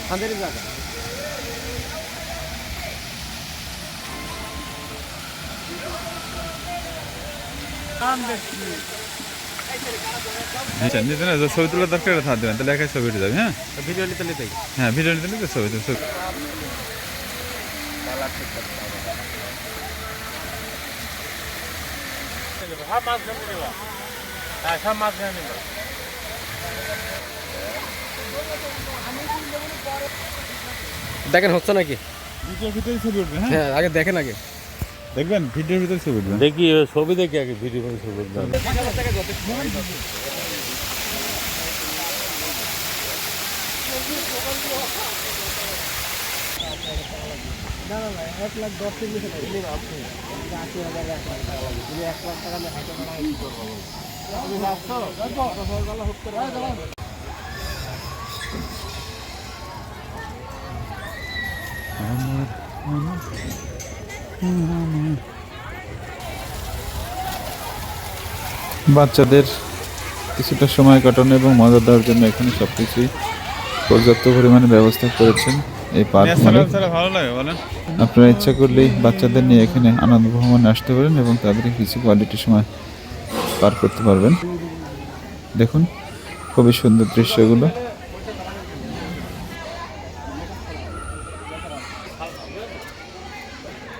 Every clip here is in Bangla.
ফাঁদের জায়গা আচ্ছা নিতে না যে ছবি তোলার দরকার থাক দেবেন তাহলে একাই ছবি উঠে যাবে হ্যাঁ ভিডিও নিতে নিতেই হ্যাঁ ভিডিও নিতে নিতে ছবি তো ছবি সব মাছ ধরে নিবা হ্যাঁ সব মাছ ধরে নিবা দেখেন হচ্ছে নাকি? ভিডিওর ভিতরে ছবি উঠবে হ্যাঁ? হ্যাঁ আগে দেখেন আগে। দেখবেন ভিডিওর ভিতরে ছবি উঠবে। দেখি ছবি দেখি আগে ভিডিও করে ছবি না এক লাখ দশ আপনি আশি হাজার এক লাখ টাকা লাগবে তুমি এক লাখ টাকা হাতে টাকা বাচ্চাদের কিছুটা সময় কাটানো এবং মজা দেওয়ার জন্য এখানে সব কিছুই পর্যাপ্ত পরিমাণে ব্যবস্থা করেছেন এই পার্ক মালিক। ভালো লাগে আপনারা ইচ্ছা করলেই বাচ্চাদের নিয়ে এখানে আনন্দ ভ্রমণে আসতে পারেন এবং তাদের কিছু কোয়ালিটি সময় পার করতে পারবেন। দেখুন খুবই সুন্দর দৃশ্যগুলো।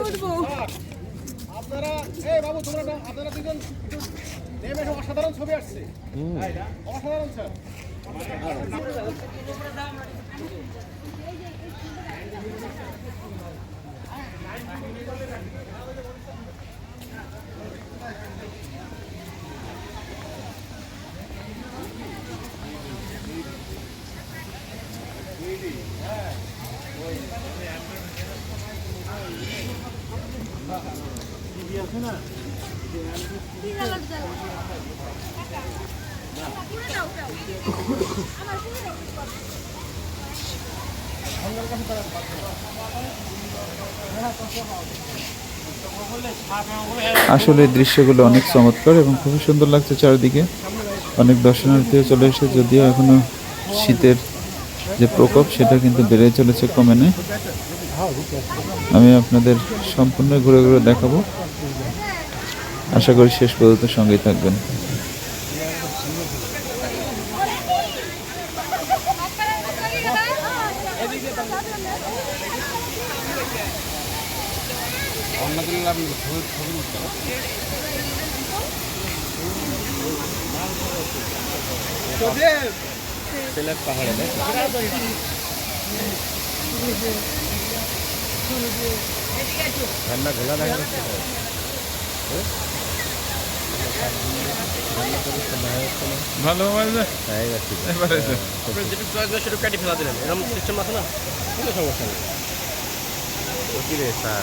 উঠবো আপনারা বাবু আপনারা অসাধারণ ছবি আসছে। অসাধারণ স্যার জ্বালা পুরো দাও দাও আমার পুরো দাও আসলে দৃশ্যগুলো অনেক চমৎকার এবং খুবই সুন্দর লাগছে চারিদিকে। অনেক দর্শনার্থীও চলে এসে যদিও এখনও শীতের যে প্রকোপ, সেটা কিন্তু বেড়ে চলেছে কমে নেই। আমি আপনাদের সম্পূর্ণ ঘুরে ঘুরে দেখাবো। আশা করি শেষ পর্যন্ত সঙ্গেই থাকবেন। ভালো মানে এবারে তো। যেটুকু প্রয়োজন সেটুকু কাটি ফেলা দিলেন। এরকম সিস্টেম আছে না? কোনো সমস্যা নেই। রে স্যার।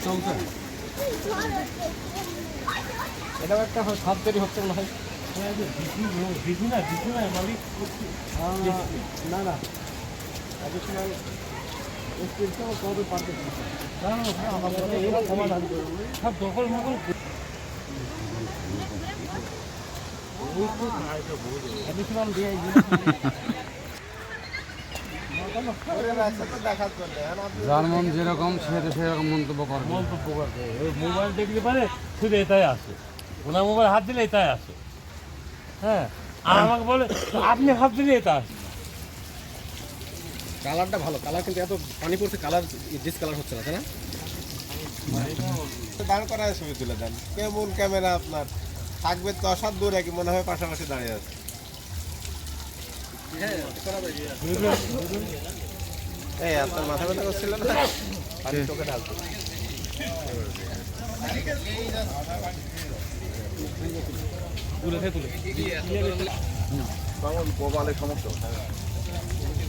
চলছে এটাও একটা খাদ তৈরি হচ্ছে মনে হয় আহ, না না সব যার মন যেরকম, সে তো সেরকম মন্তব্য করবে মন্তব্য করবে। মোবাইল দেখলে পারে, শুধু এটাই আসে ওনার মোবাইল হাত দিলে এটাই আসে হ্যাঁ আর আমাকে বলে, আপনি হাত দিলে এটা আসে কালারটা ভালো কালার কিন্তু এত পানি পড়ছে কালার ডিসকালার হচ্ছে না তাই না দাঁড় করায় ছবি তুলে দেন কেমন ক্যামেরা আপনার থাকবে দূরে কি মনে হয় পাশাপাশি দাঁড়িয়ে আছে এই আপনার মাথা ব্যথা করছিল না চোখে ঢালতো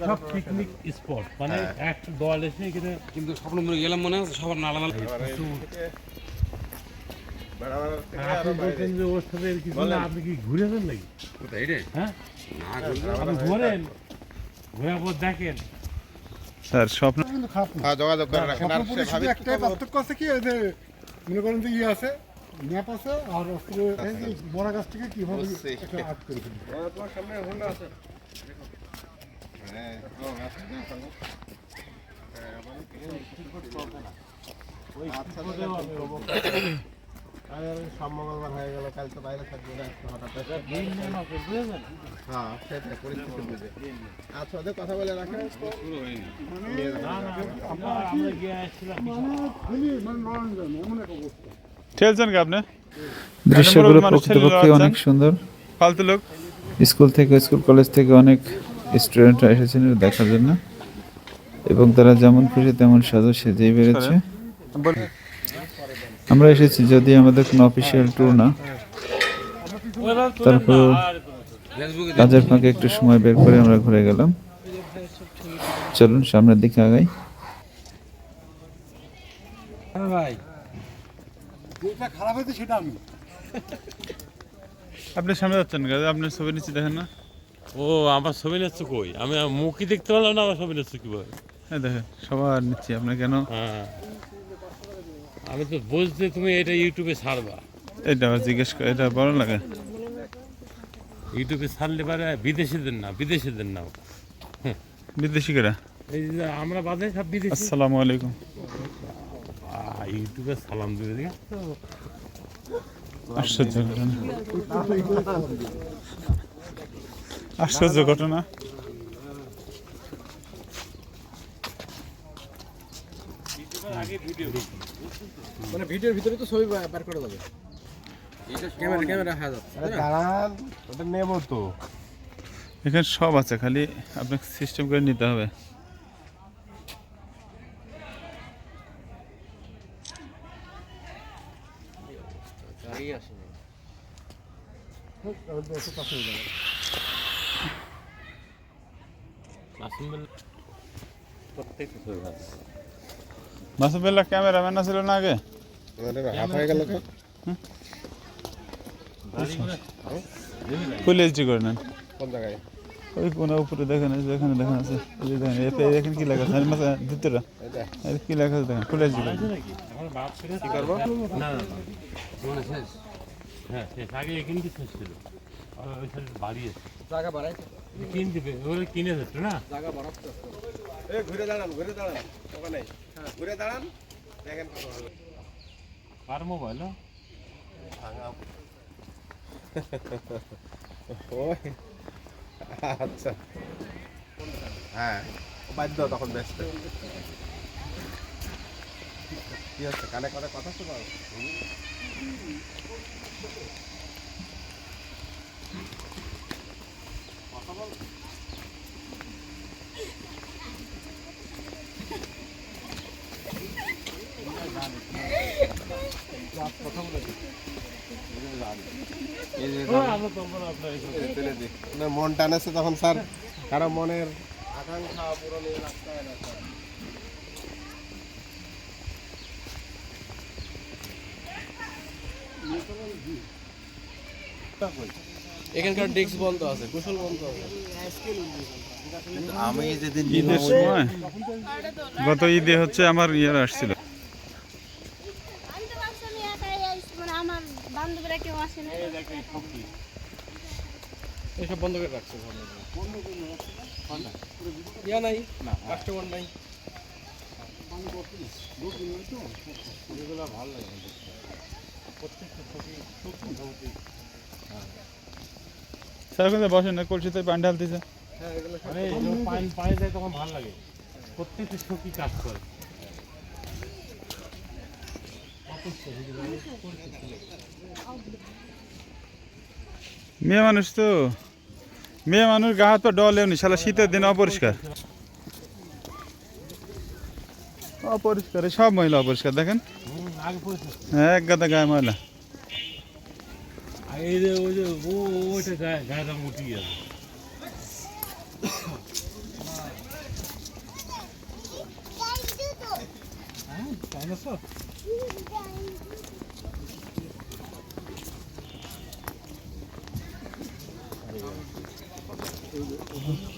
সব পিকনিক স্পট মানে একটা দল এসে এখানে কিন্তু স্বপ্ন মনে গেলাম মনে আছে সবার আলাদা আপনি বলছেন যে ওর সাথে কিছু না আপনি কি ঘুরেছেন নাকি? কোথায় এটা হ্যাঁ? আপনি ঘোরেন। ঘোরার পর দেখেন। স্যার স্বপ্ন হ্যাঁ যোগাযোগ করে রাখেন। আর সে একটাই পার্থক্য আছে কি এদের মনে করেন যে ইয়ে আছে ম্যাপ আছে আর যে বড় গাছ থেকে কীভাবে। করে। হ্যাঁ, ও, আচ্ছা, হয়ে গেল কাল তো বাইরে থাকব হ্যাঁ সেটাই পরিস্থিতি বুঝে আচ্ছা ওদের কথা বলে রাখেন ঠেলছেন কি আপনি দৃশ্যগুলো প্রকৃতপক্ষে অনেক সুন্দর। ফালতু লোক। স্কুল থেকে স্কুল কলেজ থেকে অনেক স্টুডেন্টরা এসেছেন দেখার জন্য। এবং তারা যেমন খুশি তেমন সাজো সেজেই বেড়েছে। আমরা এসেছি যদি আমাদের কোনো অফিসিয়াল ট্যুর না। তারপর কাজের ফাঁকে একটু সময় বের করে আমরা ঘুরে গেলাম। চলুন সামনের দিকে আগাই। হ্যাঁ ভাই। যেটা খারাপ হয়েছে সেটা আমি। আপনি সামনে যাচ্ছেন? আপনার ছবি নিচে দেখেন না। ও আমার ছবি নিচ্ছ কই? আমি মুখই দেখতে পারলাম না আমার ছবি নিচ্ছ কীভাবে? এই দেখেন সবার নিচ্ছি আপনার কেন? হ্যাঁ। আমি তো বুঝতে তুমি এটা ইউটিউবে ছাড়বা। এটা আবার জিজ্ঞেস করে এটা বড় লাগে ইউটিউবে ছাড়লে পারে বিদেশিদের না বিদেশিদের নাও বিদেশিকেরা এই যে আমরা বাদে সব বিদেশি। আসসালামু আলাইকুম। ইউটিউবে সালাম ঠিক আছে আশ্চর্য। আশ্চর্য ঘটনা। মানে ভিডিওর ভিতরে তো ছবি বার করে যাবে ক্যামেরা ক্যামেরা হাজার দাঁড়ান ওটা নেব তো। এখানে সব আছে খালি আপনাকে সিস্টেম করে নিতে হবে। গাড়ি আসে প্রত্যেকটা ছবি ভালো মাসুদুল্লাহ ক্যামেরাম্যান ছিল না আগে? আমাদের হাফ হয়ে গেল এইচডি করে নেন। ওই কোন উপরে দেখেন এখানে দেখেন আছে। এই যে দেখেন এতে দেখেন কি লেখা আছে? মাসে ভিতরে। এই কি লেখা আছে দেখেন? ফুল এইচডি করে কি করব? না না না মানে শেষ। হ্যাঁ শেষ। আগে এখানে শেষ ছিল? আর ওই সাইডে বাড়িয়েছে জায়গা বাড়াইছে। কিনে দিবে না? জায়গা বাড়াচ্ছে। এ ঘুরে দাঁড়ান ঘুরে দাঁড়ান। ওখানে। ঘুরে দাঁড়ান দেখেন কত ভালো। কার মোবাইল ওই আচ্ছা। হ্যাঁ বাধ্য তখন ব্যস্ত কি হচ্ছে কানে কানে কথা শোনাও না, মন টানেছে তখন স্যার কারও মনের আকাঙ্ক্ষা পূরণের রাস্তায় এখানকার ডেস্ক বন্ধ আছে কুশল বন্ধ আছে। আমি যেদিন ঈদের সময়? গত ঈদে হচ্ছে আমার ইয়ার আসছিল আমি তো ভাবছি আমি একাই আইছি, মানে আমার বান্ধবীরা কেউ আসে না এসব বন্ধ করে রাখছে ইয়া নাই? না। কাস্টমার নাই? স্যার ওখানে বসেন না কলসিতে পানি ঢালতেছে। মানে যখন পানি পানি যায় তখন ভালো লাগে। প্রত্যেকটা কাজ করে। মেয়ে মানুষ তো। মেয়ে মানুষ গা হাত পা ডলেও নি শালা শীতের দিন অপরিষ্কার। অপরিষ্কার এই সব মহিলা অপরিষ্কার দেখেন। হুম, আগে পরিষ্কার এক গাদা গায়ে ময়লা। আর এই যে ওই যে ও ওইটা গায়ে গায়ে রঙ উঠি গেছে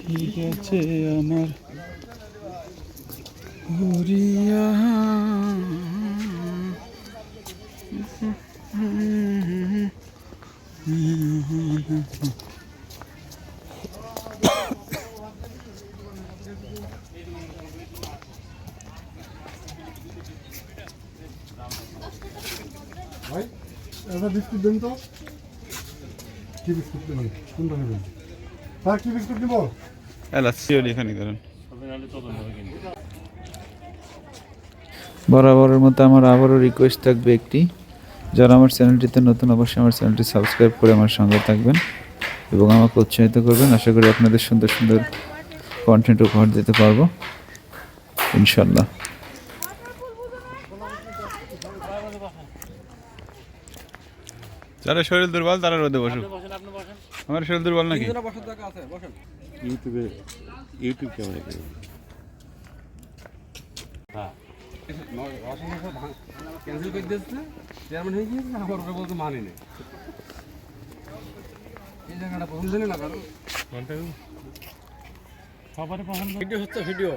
ঠিক আছে আমার হরিয়া ভাই, একটা বিস্কুট দিন তো। কি বিস্কুট দেবেন? কোনটা নেবেন? স্যার, কি বিস্কুট নেব এলাচ। এখানে বরাবরের মতো আমার আবারও রিকোয়েস্ট থাকবে একটি। যারা আমার চ্যানেলটিতে নতুন অবশ্যই আমার চ্যানেলটি সাবস্ক্রাইব করে আমার সঙ্গে থাকবেন এবং আমাকে উৎসাহিত করবেন। আশা করি আপনাদের সুন্দর সুন্দর কন্টেন্ট উপহার দিতে পারব। ইনশাল্লাহ যারা শরীর দুর্বল তারা রোদে বসুক। বসেন আপনি বসেন। আমার শরীর দুর্বল নাকি? বসার জায়গা আছে বসেন। ইউটিউবে ইউটিউব ক্যামেরা করে হ্যাঁ। ক্যান্সেল করে দিয়েছে চেয়ারম্যান হয়ে গিয়েছে আবার ওরা বলতে মানি নেই। এই জায়গাটা পছন্দ না কারণ সবারই পছন্দ ভিডিও হচ্ছে ভিডিও।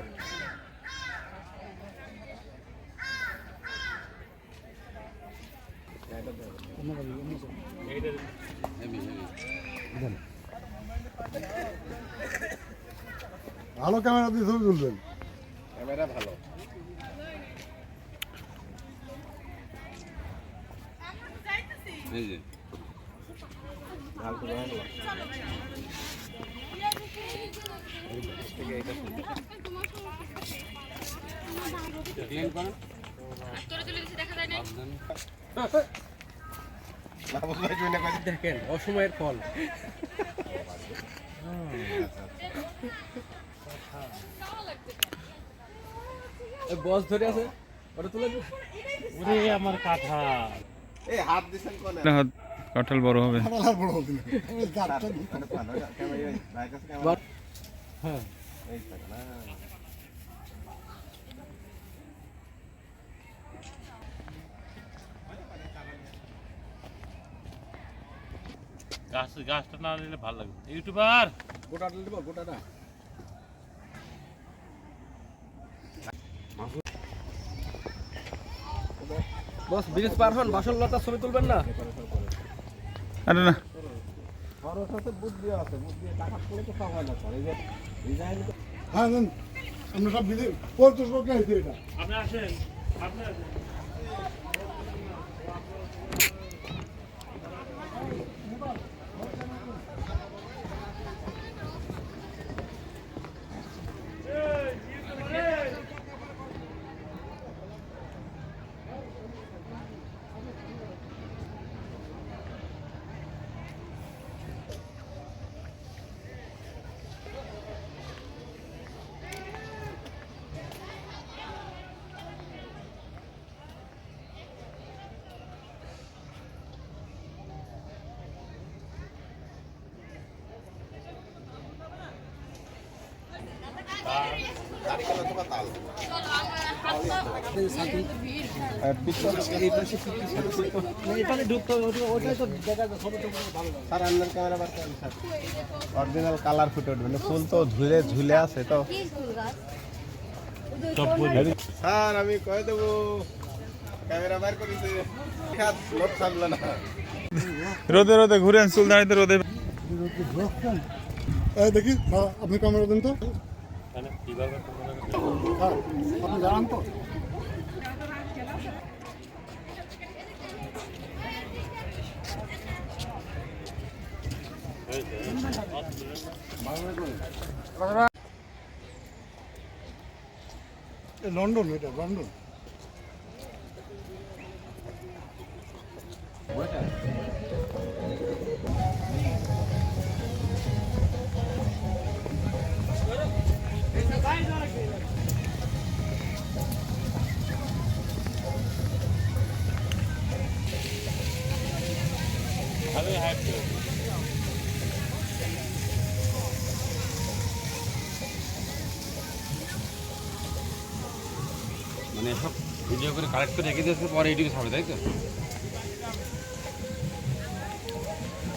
ভালো ক্যামেরা দিয়ে ছবি তুলবেন। ক্যামেরা ভালো। এই যে? দেখেন অসময়ের ফল। বস ধরে আছে ওটা তুলে। ওরে আমার কাঁঠা এই হাত দিছেন কোনে হাত কাঁঠাল বড় হবে। কাঁঠাল বড় হবে না। হ্যাঁ। এই গাছ গাছটা না নিলে ভালো লাগবে ইউটিউবার! গোটাটা দিব গোটাটা বস ব্রিজ পার হন বাসন লতার ছবি তুলবেন না? আরে না। খরচ আছে বুদ্ধি আছে বুদ্ধি টাকা পড়ে তো সব হয় না স্যার যে ডিজাইন হ্যাঁ আমরা সব বিধি পঞ্চাশ লোক গাইছি এটা। আপনি আসেন আপনি আসেন এখানে ঢুকতে হবে, ওটা- ওটাই তো দেখা যায় ছবি টবি ভালো লাগে স্যার আন্দার ক্যামেরা বার করেন স্যার অরিজিনাল কালার ফুটে উঠবে না ফুল তো ঝুলে ঝুলে আছে তো। স্যার আমি কয়ে দেবো ক্যামেরা বার করেছি লোক না। রোদে রোদে ঘুরেন চুল দাঁড়িয়ে রোদে। দেখি হ্যাঁ, আপনি ক্যামেরা দেন তো। আপনি জানান তো। এ লন্ডন এটা লন্ডন। মানে কালেক্ট করে রেখে দিয়েছে পরে ইউটিউবে ছাড়বে তাই তো?